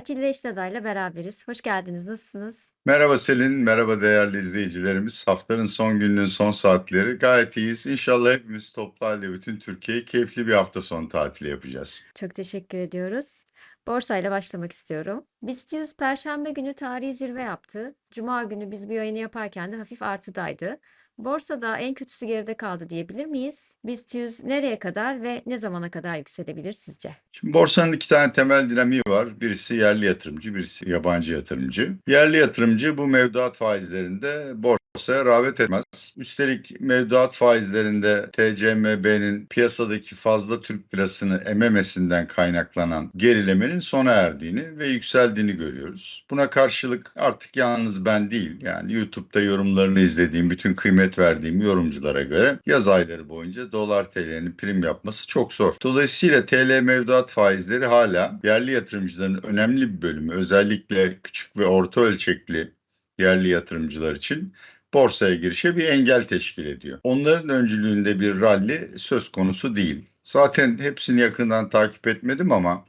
Atilla İşnaday'la beraberiz. Hoş geldiniz. Nasılsınız? Merhaba Selin, merhaba değerli izleyicilerimiz. Haftanın son gününün son saatleri gayet iyiyiz. İnşallah hepimiz toplu halde bütün Türkiye'yi keyifli bir hafta sonu tatili yapacağız. Çok teşekkür ediyoruz. Borsayla başlamak istiyorum. BIST 100 Perşembe günü tarihi zirve yaptı. Cuma günü biz bu yayını yaparken de hafif artıdaydı. Borsada en kötüsü geride kaldı diyebilir miyiz? BIST 100 nereye kadar ve ne zamana kadar yükselebilir sizce? Şimdi borsanın iki tane temel dinamiği var. Birisi yerli yatırımcı, birisi yabancı yatırımcı. Yerli yatırımcı bu mevduat faizlerinde borsaya rağbet etmez. Üstelik mevduat faizlerinde TCMB'nin piyasadaki fazla Türk lirasını ememesinden kaynaklanan gerilemenin sona erdiğini ve yükseldiğini görüyoruz. Buna karşılık artık yalnız ben değil yani YouTube'da yorumlarını izlediğim bütün kıymet verdiğim yorumculara göre yaz ayları boyunca dolar TL'nin prim yapması çok zor. Dolayısıyla TL mevduat faizleri hala yerli yatırımcıların önemli bir bölümü özellikle küçük ve orta ölçekli yerli yatırımcılar için borsaya girişe bir engel teşkil ediyor. Onların öncülüğünde bir rally söz konusu değil. Zaten hepsini yakından takip etmedim ama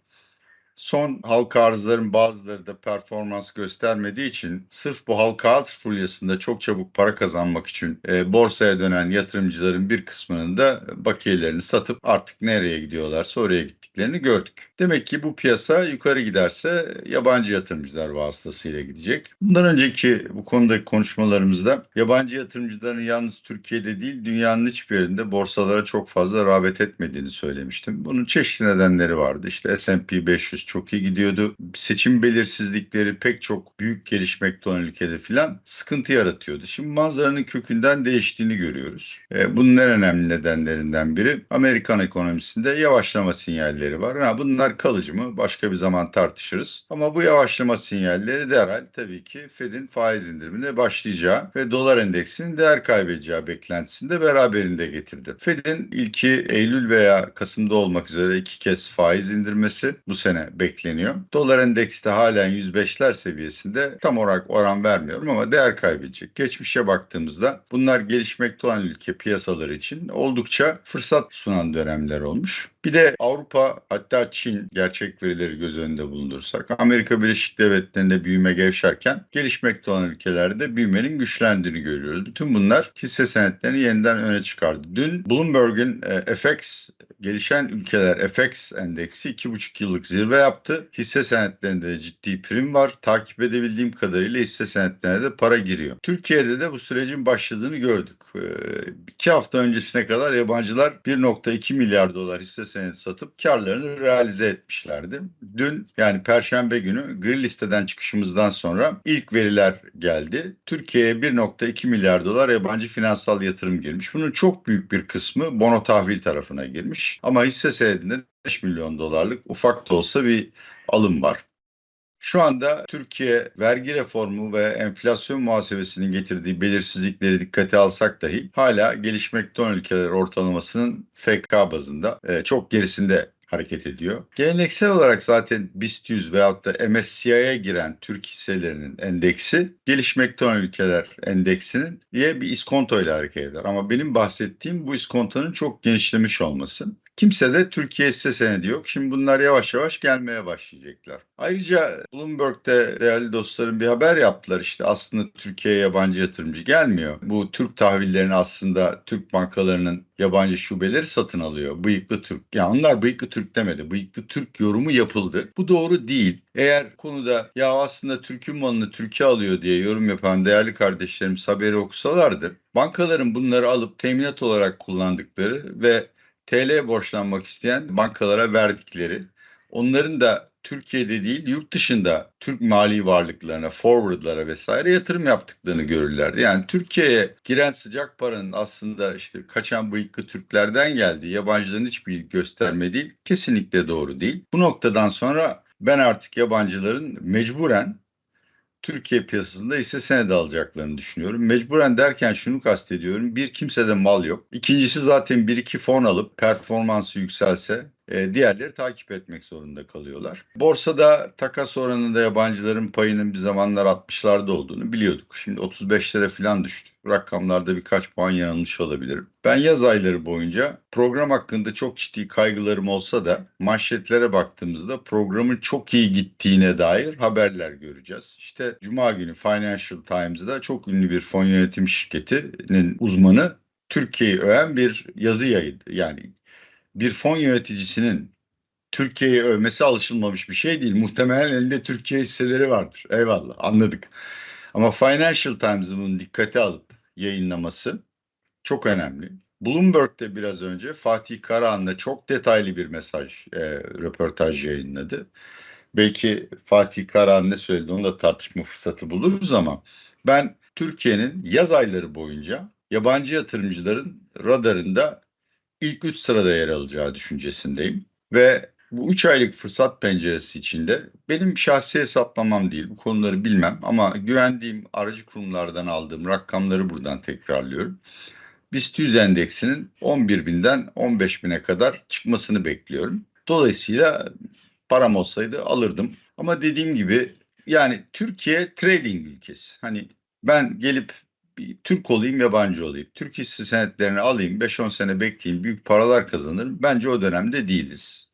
son halka arzların bazıları da performans göstermediği için sırf bu halka arz furyasında çok çabuk para kazanmak için e, borsaya dönen yatırımcıların bir kısmının da bakiyelerini satıp artık nereye gidiyorlarsa oraya gittiklerini gördük. Demek ki bu piyasa yukarı giderse yabancı yatırımcılar vasıtasıyla gidecek. Bundan önceki bu konudaki konuşmalarımızda yabancı yatırımcıların yalnız Türkiye'de değil dünyanın hiçbir yerinde borsalara çok fazla rağbet etmediğini söylemiştim. Bunun çeşitli nedenleri vardı. İşte S&P 500 çok iyi gidiyordu. Seçim belirsizlikleri pek çok büyük gelişmekte olan ülkede filan sıkıntı yaratıyordu. Şimdi manzaranın kökünden değiştiğini görüyoruz. E, bunun en önemli nedenlerinden biri Amerikan ekonomisinde yavaşlama sinyalleri var. Ha, bunlar kalıcı mı? Başka bir zaman tartışırız. Ama bu yavaşlama sinyalleri derhal tabii ki Fed'in faiz indirimine başlayacağı ve dolar endeksinin değer kaybedeceği beklentisini de beraberinde getirdi. Fed'in ilki Eylül veya Kasım'da olmak üzere iki kez faiz indirmesi bu sene bekleniyor. Dolar endekste halen 105'ler seviyesinde tam olarak oran vermiyorum ama değer kaybedecek. Geçmişe baktığımızda bunlar gelişmekte olan ülke piyasaları için oldukça fırsat sunan dönemler olmuş. Bir de Avrupa hatta Çin gerçek verileri göz önünde bulundursak Amerika Birleşik Devletleri'nde büyüme gevşerken gelişmekte olan ülkelerde büyümenin güçlendiğini görüyoruz. Bütün bunlar hisse senetlerini yeniden öne çıkardı. Dün Bloomberg'in e, FX gelişen ülkeler FX endeksi 2,5 yıllık zirve yaptı. Hisse senetlerinde de ciddi prim var. Takip edebildiğim kadarıyla hisse senetlerine de para giriyor. Türkiye'de de bu sürecin başladığını gördük. Ee, hafta öncesine kadar yabancılar 1.2 milyar dolar hisse senedi satıp karlarını realize etmişlerdi. Dün yani Perşembe günü gri listeden çıkışımızdan sonra ilk veriler geldi. Türkiye'ye 1.2 milyar dolar yabancı finansal yatırım girmiş. Bunun çok büyük bir kısmı bono tahvil tarafına girmiş. Ama hisse senedinde 5 milyon dolarlık ufak da olsa bir alım var. Şu anda Türkiye vergi reformu ve enflasyon muhasebesinin getirdiği belirsizlikleri dikkate alsak dahi hala gelişmekte olan ülkeler ortalamasının FK bazında e, çok gerisinde hareket ediyor. Geleneksel olarak zaten BIST 100 veyahut da MSCI'ye giren Türk hisselerinin endeksi gelişmekte olan ülkeler endeksinin diye bir iskonto ile hareket eder. Ama benim bahsettiğim bu iskontonun çok genişlemiş olması. Kimse de Türkiye hisse senedi yok. Şimdi bunlar yavaş yavaş gelmeye başlayacaklar. Ayrıca Bloomberg'de değerli dostlarım bir haber yaptılar. İşte aslında Türkiye'ye yabancı yatırımcı gelmiyor. Bu Türk tahvillerini aslında Türk bankalarının yabancı şubeleri satın alıyor. Bıyıklı Türk. Yani onlar bıyıklı Türk demedi. Bıyıklı Türk yorumu yapıldı. Bu doğru değil. Eğer konuda ya aslında Türk'ün malını Türkiye alıyor diye yorum yapan değerli kardeşlerimiz haberi okusalardı bankaların bunları alıp teminat olarak kullandıkları ve TL borçlanmak isteyen bankalara verdikleri, onların da Türkiye'de değil yurt dışında Türk mali varlıklarına, forwardlara vesaire yatırım yaptıklarını görürlerdi. Yani Türkiye'ye giren sıcak paranın aslında işte kaçan bıyıklı Türklerden geldiği, yabancıların hiçbir ilgi göstermediği kesinlikle doğru değil. Bu noktadan sonra ben artık yabancıların mecburen Türkiye piyasasında hisse senedi alacaklarını düşünüyorum. Mecburen derken şunu kastediyorum. Bir kimsede mal yok. İkincisi zaten bir iki fon alıp performansı yükselse diğerleri takip etmek zorunda kalıyorlar. Borsada takas oranında yabancıların payının bir zamanlar 60'larda olduğunu biliyorduk. Şimdi 35'lere falan düştü. Rakamlarda birkaç puan yanılmış olabilirim. Ben yaz ayları boyunca program hakkında çok ciddi kaygılarım olsa da manşetlere baktığımızda programın çok iyi gittiğine dair haberler göreceğiz. İşte Cuma günü Financial Times'da çok ünlü bir fon yönetim şirketinin uzmanı Türkiye'yi öven bir yazı yayınladı. Yani bir fon yöneticisinin Türkiye'yi övmesi alışılmamış bir şey değil. Muhtemelen elinde Türkiye hisseleri vardır. Eyvallah anladık. Ama Financial Times'ın bunu dikkate alıp yayınlaması çok önemli. Bloomberg'de biraz önce Fatih Karahan'la çok detaylı bir mesaj, e, röportaj yayınladı. Belki Fatih Karahan ne söyledi onu da tartışma fırsatı buluruz ama ben Türkiye'nin yaz ayları boyunca yabancı yatırımcıların radarında ilk 3 sırada yer alacağı düşüncesindeyim. Ve bu 3 aylık fırsat penceresi içinde benim şahsi hesaplamam değil bu konuları bilmem ama güvendiğim aracı kurumlardan aldığım rakamları buradan tekrarlıyorum. BIST 100 endeksinin 11 binden 15 bine kadar çıkmasını bekliyorum. Dolayısıyla param olsaydı alırdım. Ama dediğim gibi yani Türkiye trading ülkesi. Hani ben gelip bir Türk olayım yabancı olayım. Türk hisse senetlerini alayım 5-10 sene bekleyeyim büyük paralar kazanırım. Bence o dönemde değiliz.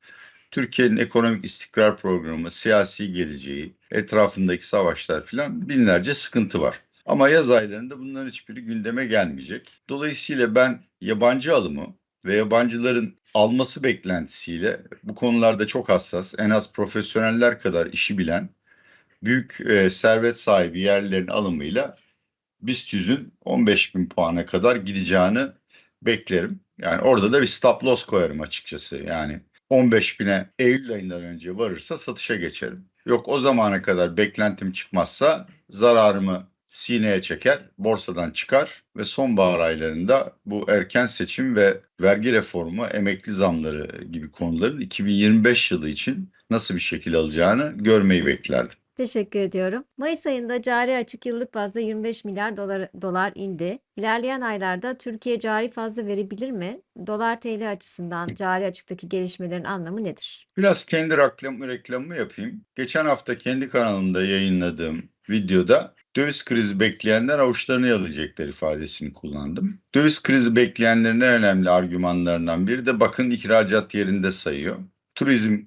Türkiye'nin ekonomik istikrar programı, siyasi geleceği, etrafındaki savaşlar filan binlerce sıkıntı var. Ama yaz aylarında bunların hiçbiri gündeme gelmeyecek. Dolayısıyla ben yabancı alımı ve yabancıların alması beklentisiyle bu konularda çok hassas, en az profesyoneller kadar işi bilen, büyük e, servet sahibi yerlerin alımıyla BIST 100'ün 15 bin puana kadar gideceğini beklerim. Yani orada da bir stop loss koyarım açıkçası. Yani 15 bine Eylül ayından önce varırsa satışa geçerim. Yok o zamana kadar beklentim çıkmazsa zararımı sineye çeker, borsadan çıkar ve sonbahar aylarında bu erken seçim ve vergi reformu, emekli zamları gibi konuların 2025 yılı için nasıl bir şekil alacağını görmeyi beklerdim. Teşekkür ediyorum. Mayıs ayında cari açık yıllık bazda 25 milyar dolar, dolar indi. İlerleyen aylarda Türkiye cari fazla verebilir mi? Dolar TL açısından cari açıktaki gelişmelerin anlamı nedir? Biraz kendi reklamı, reklamımı yapayım. Geçen hafta kendi kanalımda yayınladığım videoda döviz krizi bekleyenler avuçlarını yalayacaklar ifadesini kullandım. Döviz krizi bekleyenlerin en önemli argümanlarından biri de bakın ihracat yerinde sayıyor. Turizm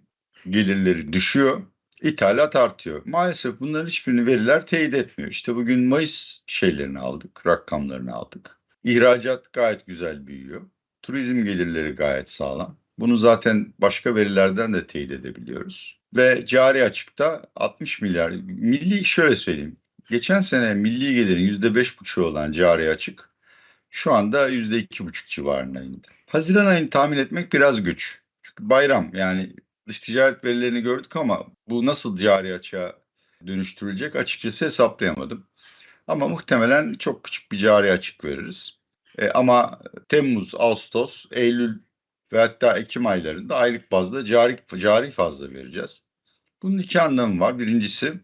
gelirleri düşüyor. İthalat artıyor. Maalesef bunların hiçbirini veriler teyit etmiyor. İşte bugün Mayıs şeylerini aldık, rakamlarını aldık. İhracat gayet güzel büyüyor. Turizm gelirleri gayet sağlam. Bunu zaten başka verilerden de teyit edebiliyoruz. Ve cari açıkta 60 milyar. Milli şöyle söyleyeyim. Geçen sene milli gelirin %5,5 olan cari açık şu anda %2,5 civarında indi. Haziran ayını tahmin etmek biraz güç. Çünkü bayram yani dış ticaret verilerini gördük ama bu nasıl cari açığa dönüştürülecek açıkçası hesaplayamadım. Ama muhtemelen çok küçük bir cari açık veririz. E, ama Temmuz, Ağustos, Eylül ve hatta Ekim aylarında aylık bazda cari, cari fazla vereceğiz. Bunun iki anlamı var. Birincisi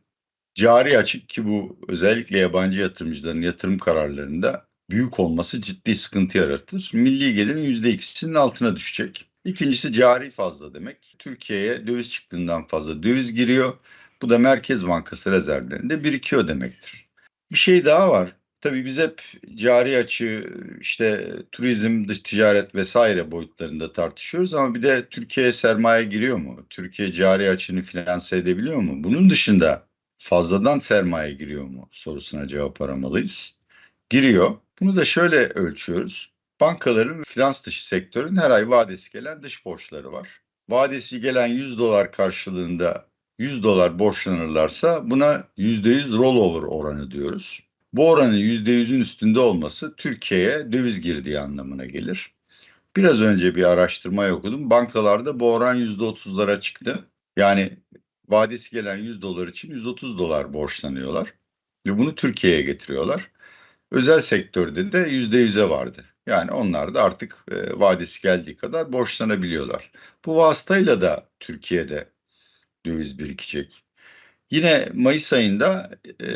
cari açık ki bu özellikle yabancı yatırımcıların yatırım kararlarında büyük olması ciddi sıkıntı yaratır. Milli gelirin %2'sinin altına düşecek. İkincisi cari fazla demek. Türkiye'ye döviz çıktığından fazla döviz giriyor. Bu da Merkez Bankası rezervlerinde birikiyor demektir. Bir şey daha var. Tabii biz hep cari açığı işte turizm, dış ticaret vesaire boyutlarında tartışıyoruz ama bir de Türkiye'ye sermaye giriyor mu? Türkiye cari açığını finanse edebiliyor mu? Bunun dışında fazladan sermaye giriyor mu sorusuna cevap aramalıyız. Giriyor. Bunu da şöyle ölçüyoruz. Bankaların finans dışı sektörün her ay vadesi gelen dış borçları var. Vadesi gelen 100 dolar karşılığında 100 dolar borçlanırlarsa buna %100 rollover oranı diyoruz. Bu oranın %100'ün üstünde olması Türkiye'ye döviz girdiği anlamına gelir. Biraz önce bir araştırma okudum. Bankalarda bu oran %30'lara çıktı. Yani vadesi gelen 100 dolar için 130 dolar borçlanıyorlar. Ve bunu Türkiye'ye getiriyorlar. Özel sektörde de %100'e vardı. Yani onlar da artık e, vadesi geldiği kadar borçlanabiliyorlar. Bu vasıtayla da Türkiye'de döviz birikecek. Yine Mayıs ayında e,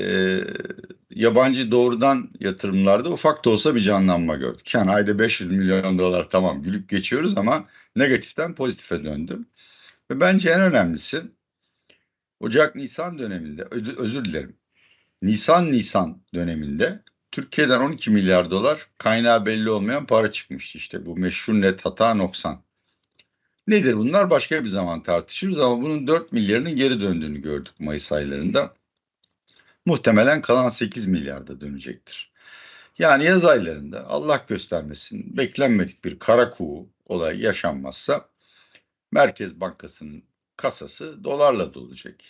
yabancı doğrudan yatırımlarda ufak da olsa bir canlanma gördük. Yani ayda 500 milyon dolar tamam gülüp geçiyoruz ama negatiften pozitife döndü. Ve bence en önemlisi Ocak-Nisan döneminde, özür dilerim, Nisan-Nisan döneminde Türkiye'den 12 milyar dolar kaynağı belli olmayan para çıkmıştı işte bu meşhur net hata noksan. Nedir bunlar başka bir zaman tartışırız ama bunun 4 milyarının geri döndüğünü gördük Mayıs aylarında. Muhtemelen kalan 8 milyarda dönecektir. Yani yaz aylarında Allah göstermesin beklenmedik bir kara kuğu olay yaşanmazsa Merkez Bankası'nın kasası dolarla dolacak.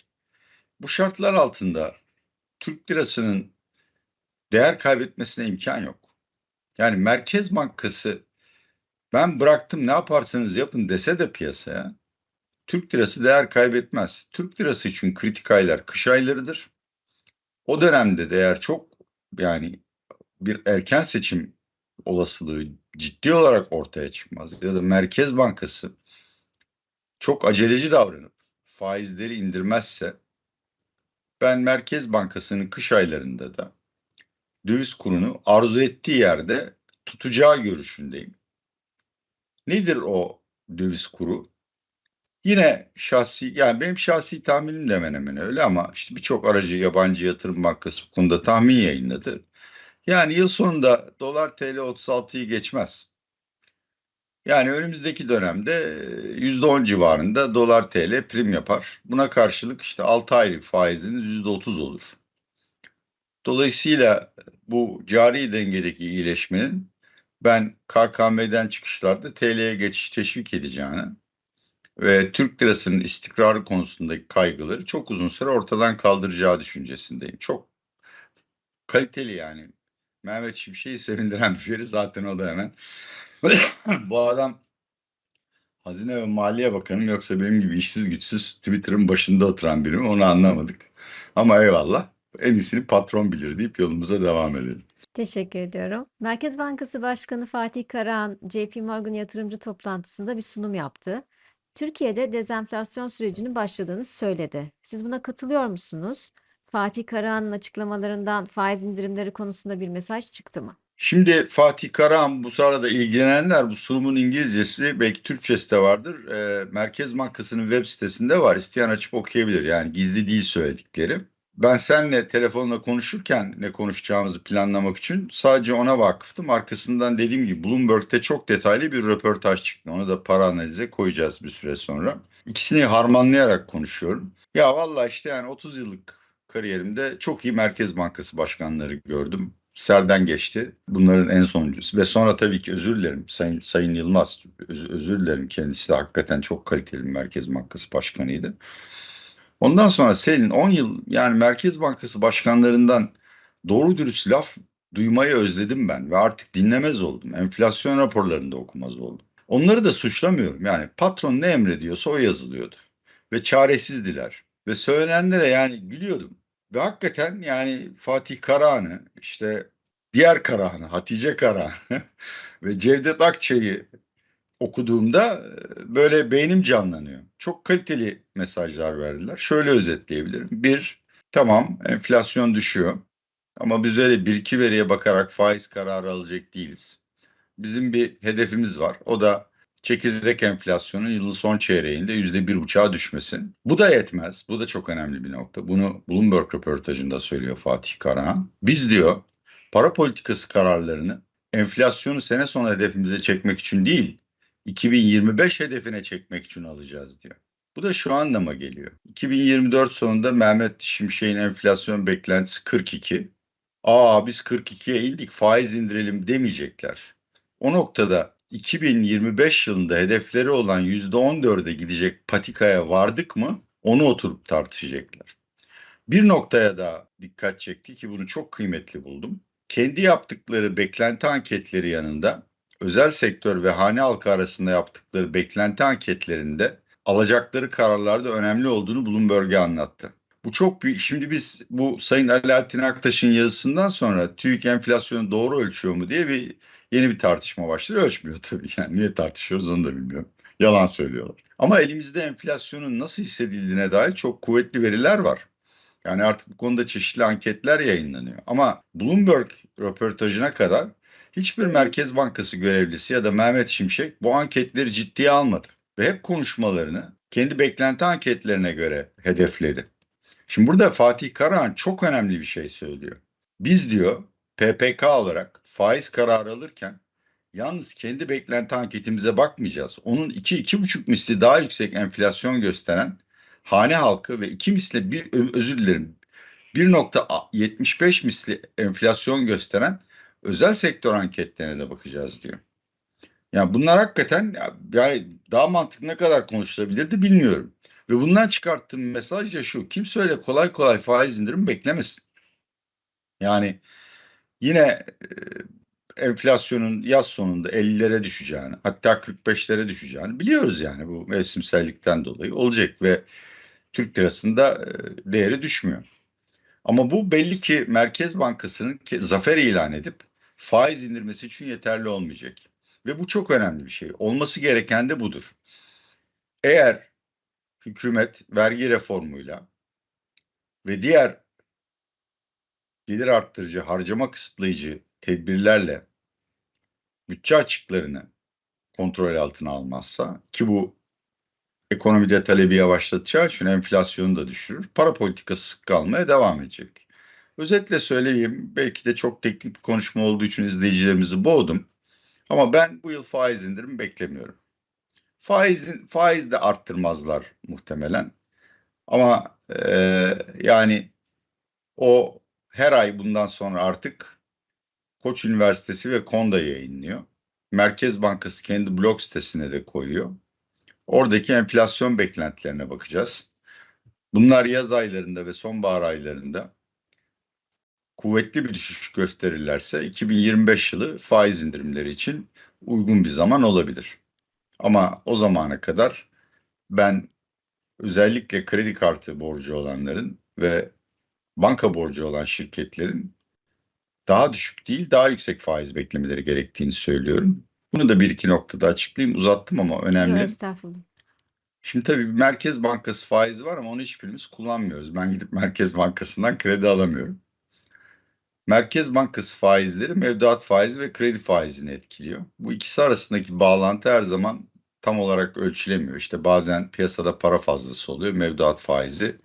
Bu şartlar altında Türk lirasının değer kaybetmesine imkan yok. Yani Merkez Bankası ben bıraktım ne yaparsanız yapın dese de piyasaya Türk lirası değer kaybetmez. Türk lirası için kritik aylar kış aylarıdır. O dönemde değer çok yani bir erken seçim olasılığı ciddi olarak ortaya çıkmaz. Ya da Merkez Bankası çok aceleci davranıp faizleri indirmezse ben Merkez Bankası'nın kış aylarında da döviz kurunu arzu ettiği yerde tutacağı görüşündeyim. Nedir o döviz kuru? Yine şahsi yani benim şahsi tahminim de hemen hemen öyle ama işte birçok aracı yabancı yatırım bankası bu konuda tahmin yayınladı. Yani yıl sonunda dolar TL 36'yı geçmez. Yani önümüzdeki dönemde %10 civarında dolar TL prim yapar. Buna karşılık işte 6 aylık faiziniz %30 olur. Dolayısıyla bu cari dengedeki iyileşmenin ben KKM'den çıkışlarda TL'ye geçiş teşvik edeceğini ve Türk lirasının istikrarı konusundaki kaygıları çok uzun süre ortadan kaldıracağı düşüncesindeyim. Çok kaliteli yani. Mehmet Şimşek'i sevindiren bir biri zaten o da hemen. Bu adam Hazine ve Maliye Bakanı mı yoksa benim gibi işsiz güçsüz Twitter'ın başında oturan biri mi onu anlamadık. Ama eyvallah. En iyisini patron bilir deyip yolumuza devam edelim. Teşekkür ediyorum. Merkez Bankası Başkanı Fatih Karahan, JP Morgan yatırımcı toplantısında bir sunum yaptı. Türkiye'de dezenflasyon sürecinin başladığını söyledi. Siz buna katılıyor musunuz? Fatih Karahan'ın açıklamalarından faiz indirimleri konusunda bir mesaj çıktı mı? Şimdi Fatih Karahan bu sırada ilgilenenler bu sunumun İngilizcesi belki Türkçesi de vardır. Ee, Merkez Bankası'nın web sitesinde var. İsteyen açıp okuyabilir. Yani gizli değil söyledikleri. Ben seninle telefonla konuşurken ne konuşacağımızı planlamak için sadece ona vakıftım. Arkasından dediğim gibi Bloomberg'te çok detaylı bir röportaj çıktı. Onu da para analize koyacağız bir süre sonra. İkisini harmanlayarak konuşuyorum. Ya vallahi işte yani 30 yıllık kariyerimde çok iyi Merkez Bankası başkanları gördüm. Serden geçti. Bunların en sonuncusu. Ve sonra tabii ki özür dilerim Sayın, Sayın Yılmaz. Öz, özür dilerim kendisi de hakikaten çok kaliteli bir Merkez Bankası başkanıydı. Ondan sonra senin 10 yıl yani Merkez Bankası başkanlarından doğru dürüst laf duymayı özledim ben ve artık dinlemez oldum. Enflasyon raporlarında okumaz oldum. Onları da suçlamıyorum. Yani patron ne emrediyorsa o yazılıyordu. Ve çaresizdiler. Ve söylenenlere yani gülüyordum. Ve hakikaten yani Fatih Karahan'ı işte diğer Karahan'ı Hatice Karahan'ı ve Cevdet Akçay'ı okuduğumda böyle beynim canlanıyor. Çok kaliteli mesajlar verdiler. Şöyle özetleyebilirim. Bir, tamam enflasyon düşüyor. Ama biz öyle bir iki veriye bakarak faiz kararı alacak değiliz. Bizim bir hedefimiz var. O da çekirdek enflasyonun yılın son çeyreğinde yüzde bir uçağa düşmesi. Bu da yetmez. Bu da çok önemli bir nokta. Bunu Bloomberg röportajında söylüyor Fatih Karahan. Biz diyor para politikası kararlarını enflasyonu sene sonu hedefimize çekmek için değil, 2025 hedefine çekmek için alacağız diyor. Bu da şu anlama geliyor. 2024 sonunda Mehmet Şimşek'in enflasyon beklentisi 42. Aa biz 42'ye indik faiz indirelim demeyecekler. O noktada 2025 yılında hedefleri olan %14'e gidecek patikaya vardık mı onu oturup tartışacaklar. Bir noktaya da dikkat çekti ki bunu çok kıymetli buldum. Kendi yaptıkları beklenti anketleri yanında özel sektör ve hane halkı arasında yaptıkları beklenti anketlerinde alacakları kararlarda önemli olduğunu Bloomberg'e anlattı. Bu çok büyük. Şimdi biz bu Sayın Alaaddin Aktaş'ın yazısından sonra TÜİK enflasyonu doğru ölçüyor mu diye bir yeni bir tartışma başladı. Ölçmüyor tabii. Yani niye tartışıyoruz onu da bilmiyorum. Yalan söylüyorlar. Ama elimizde enflasyonun nasıl hissedildiğine dair çok kuvvetli veriler var. Yani artık bu konuda çeşitli anketler yayınlanıyor. Ama Bloomberg röportajına kadar hiçbir Merkez Bankası görevlisi ya da Mehmet Şimşek bu anketleri ciddiye almadı. Ve hep konuşmalarını kendi beklenti anketlerine göre hedefledi. Şimdi burada Fatih Karahan çok önemli bir şey söylüyor. Biz diyor PPK olarak faiz kararı alırken yalnız kendi beklenti anketimize bakmayacağız. Onun 2-2,5 misli daha yüksek enflasyon gösteren hane halkı ve 2 misli bir özür dilerim 1.75 misli enflasyon gösteren özel sektör anketlerine de bakacağız diyor. Yani bunlar hakikaten ya- yani daha mantıklı ne kadar konuşulabilirdi bilmiyorum. Ve bundan çıkarttığım mesaj da şu. Kimse öyle kolay kolay faiz indirimi beklemesin. Yani yine e, enflasyonun yaz sonunda 50'lere düşeceğini hatta 45'lere düşeceğini biliyoruz yani bu mevsimsellikten dolayı olacak ve Türk lirasında e, değeri düşmüyor. Ama bu belli ki Merkez Bankası'nın zafer ilan edip faiz indirmesi için yeterli olmayacak. Ve bu çok önemli bir şey. Olması gereken de budur. Eğer hükümet vergi reformuyla ve diğer gelir arttırıcı, harcama kısıtlayıcı tedbirlerle bütçe açıklarını kontrol altına almazsa ki bu ekonomide talebi yavaşlatacağı için enflasyonu da düşürür. Para politikası sık kalmaya devam edecek. Özetle söyleyeyim belki de çok teknik bir konuşma olduğu için izleyicilerimizi boğdum. Ama ben bu yıl faiz indirimi beklemiyorum. Faizin faiz de arttırmazlar muhtemelen. Ama eee, yani o her ay bundan sonra artık Koç Üniversitesi ve Konda yayınlıyor. Merkez Bankası kendi blog sitesine de koyuyor. Oradaki enflasyon beklentilerine bakacağız. Bunlar yaz aylarında ve sonbahar aylarında kuvvetli bir düşüş gösterirlerse 2025 yılı faiz indirimleri için uygun bir zaman olabilir. Ama o zamana kadar ben özellikle kredi kartı borcu olanların ve banka borcu olan şirketlerin daha düşük değil daha yüksek faiz beklemeleri gerektiğini söylüyorum. Bunu da bir iki noktada açıklayayım. Uzattım ama Yok önemli. estağfurullah. Şimdi tabii Merkez Bankası faizi var ama onu hiçbirimiz kullanmıyoruz. Ben gidip Merkez Bankası'ndan kredi alamıyorum. Merkez Bankası faizleri mevduat faizi ve kredi faizini etkiliyor. Bu ikisi arasındaki bağlantı her zaman tam olarak ölçülemiyor. İşte bazen piyasada para fazlası oluyor, mevduat faizi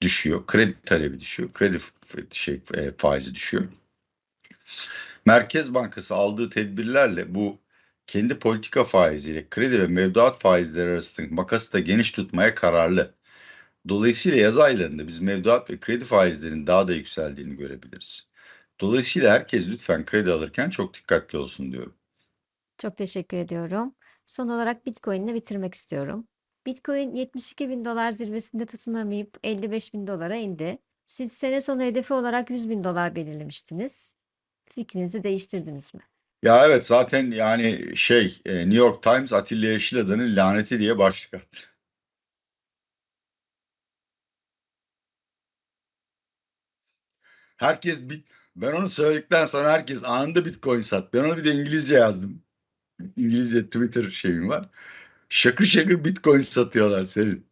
düşüyor, kredi talebi düşüyor, kredi şey e, faizi düşüyor. Merkez Bankası aldığı tedbirlerle bu kendi politika faiziyle kredi ve mevduat faizleri arasındaki makası da geniş tutmaya kararlı. Dolayısıyla yaz aylarında biz mevduat ve kredi faizlerinin daha da yükseldiğini görebiliriz. Dolayısıyla herkes lütfen kredi alırken çok dikkatli olsun diyorum. Çok teşekkür ediyorum. Son olarak Bitcoin'le bitirmek istiyorum. Bitcoin 72 bin dolar zirvesinde tutunamayıp 55 bin dolara indi. Siz sene sonu hedefi olarak 100 bin dolar belirlemiştiniz. Fikrinizi değiştirdiniz mi? Ya evet zaten yani şey e, New York Times Atilla Yeşilada'nın laneti diye başlık attı. Herkes bit ben onu söyledikten sonra herkes anında Bitcoin sat. Ben onu bir de İngilizce yazdım. İngilizce Twitter şeyim var. Şakır şakır Bitcoin satıyorlar senin.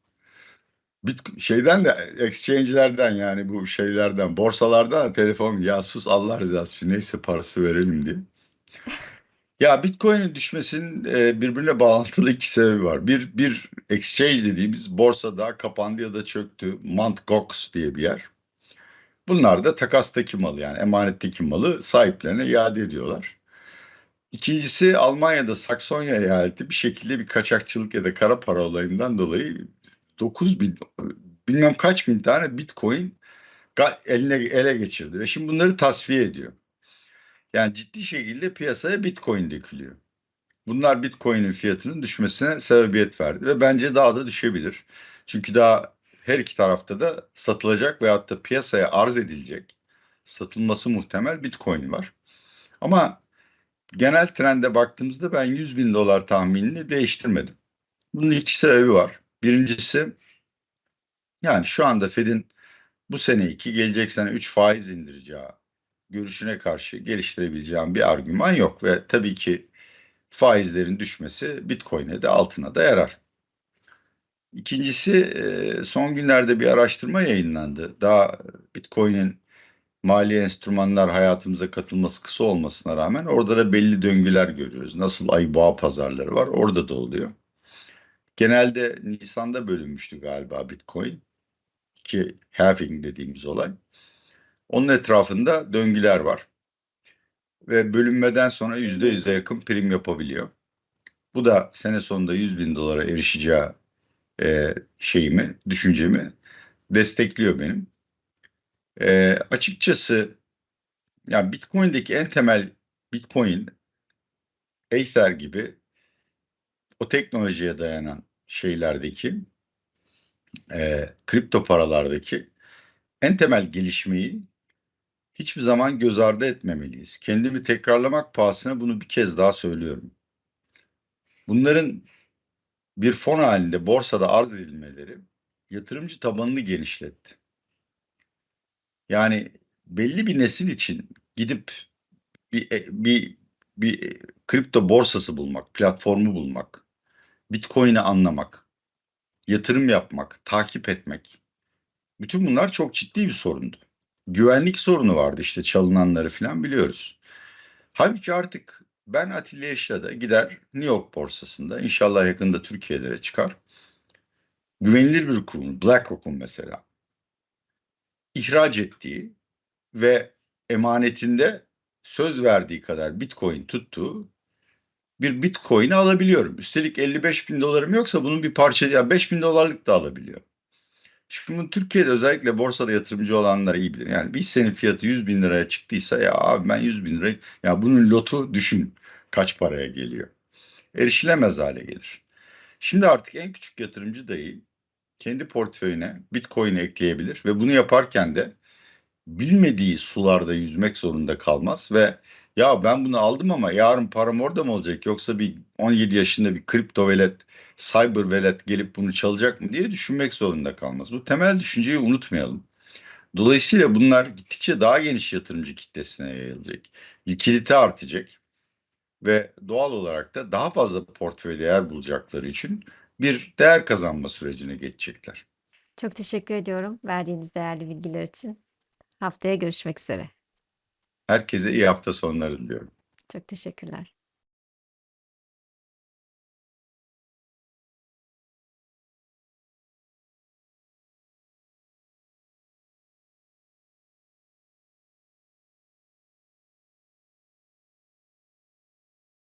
Bit şeyden de exchange'lerden yani bu şeylerden borsalardan da telefon ya sus Allah rızası için neyse parası verelim diye. Ya Bitcoin'in düşmesinin e, birbirine bağlantılı iki sebebi var. Bir, bir exchange dediğimiz borsada kapandı ya da çöktü. Mt. Gox diye bir yer. Bunlar da takastaki malı yani emanetteki malı sahiplerine iade ediyorlar. İkincisi Almanya'da Saksonya eyaleti bir şekilde bir kaçakçılık ya da kara para olayından dolayı 9 bin bilmem kaç bin tane bitcoin eline ele geçirdi ve şimdi bunları tasfiye ediyor. Yani ciddi şekilde piyasaya bitcoin dökülüyor. Bunlar bitcoin'in fiyatının düşmesine sebebiyet verdi ve bence daha da düşebilir. Çünkü daha her iki tarafta da satılacak veyahut da piyasaya arz edilecek satılması muhtemel bitcoin var. Ama genel trende baktığımızda ben 100 bin dolar tahminini değiştirmedim. Bunun iki sebebi var. Birincisi yani şu anda Fed'in bu sene 2 gelecek sene 3 faiz indireceği görüşüne karşı geliştirebileceğim bir argüman yok ve tabii ki faizlerin düşmesi Bitcoin'e de altına da yarar. İkincisi e, son günlerde bir araştırma yayınlandı. Daha Bitcoin'in mali enstrümanlar hayatımıza katılması kısa olmasına rağmen orada da belli döngüler görüyoruz. Nasıl ay boğa pazarları var orada da oluyor. Genelde Nisan'da bölünmüştü galiba Bitcoin ki halving dediğimiz olay. Onun etrafında döngüler var. Ve bölünmeden sonra yüzde yüze yakın prim yapabiliyor. Bu da sene sonunda 100 bin dolara erişeceği e, şeyimi, düşüncemi destekliyor benim. E, açıkçası yani Bitcoin'deki en temel Bitcoin, Ether gibi o teknolojiye dayanan şeylerdeki e, kripto paralardaki en temel gelişmeyi hiçbir zaman göz ardı etmemeliyiz. Kendimi tekrarlamak pahasına bunu bir kez daha söylüyorum. Bunların bir fon halinde borsada arz edilmeleri yatırımcı tabanını genişletti. Yani belli bir nesil için gidip bir e, bir bir kripto borsası bulmak, platformu bulmak, Bitcoin'i anlamak, yatırım yapmak, takip etmek. Bütün bunlar çok ciddi bir sorundu. Güvenlik sorunu vardı işte çalınanları falan biliyoruz. Halbuki artık ben Atilla Yeşil'e gider New York borsasında inşallah yakında Türkiye'de de çıkar. Güvenilir bir kurum BlackRock'un mesela ihraç ettiği ve emanetinde söz verdiği kadar Bitcoin tuttuğu bir Bitcoin'i alabiliyorum. Üstelik 55 bin dolarım yoksa bunun bir parça ya 5 bin dolarlık da alabiliyor. Şimdi Türkiye'de özellikle borsada yatırımcı olanlar iyi bilir. Yani bir hissenin fiyatı 100 bin liraya çıktıysa ya abi ben 100 bin lirayı ya bunun lotu düşün kaç paraya geliyor. Erişilemez hale gelir. Şimdi artık en küçük yatırımcı dahi kendi portföyüne Bitcoin'i ekleyebilir ve bunu yaparken de bilmediği sularda yüzmek zorunda kalmaz ve ya ben bunu aldım ama yarın param orada mı olacak yoksa bir 17 yaşında bir kripto velet, cyber velet gelip bunu çalacak mı diye düşünmek zorunda kalmaz. Bu temel düşünceyi unutmayalım. Dolayısıyla bunlar gittikçe daha geniş yatırımcı kitlesine yayılacak. Likidite artacak ve doğal olarak da daha fazla portföyde yer bulacakları için bir değer kazanma sürecine geçecekler. Çok teşekkür ediyorum verdiğiniz değerli bilgiler için. Haftaya görüşmek üzere. Herkese iyi hafta sonları diliyorum. Çok teşekkürler.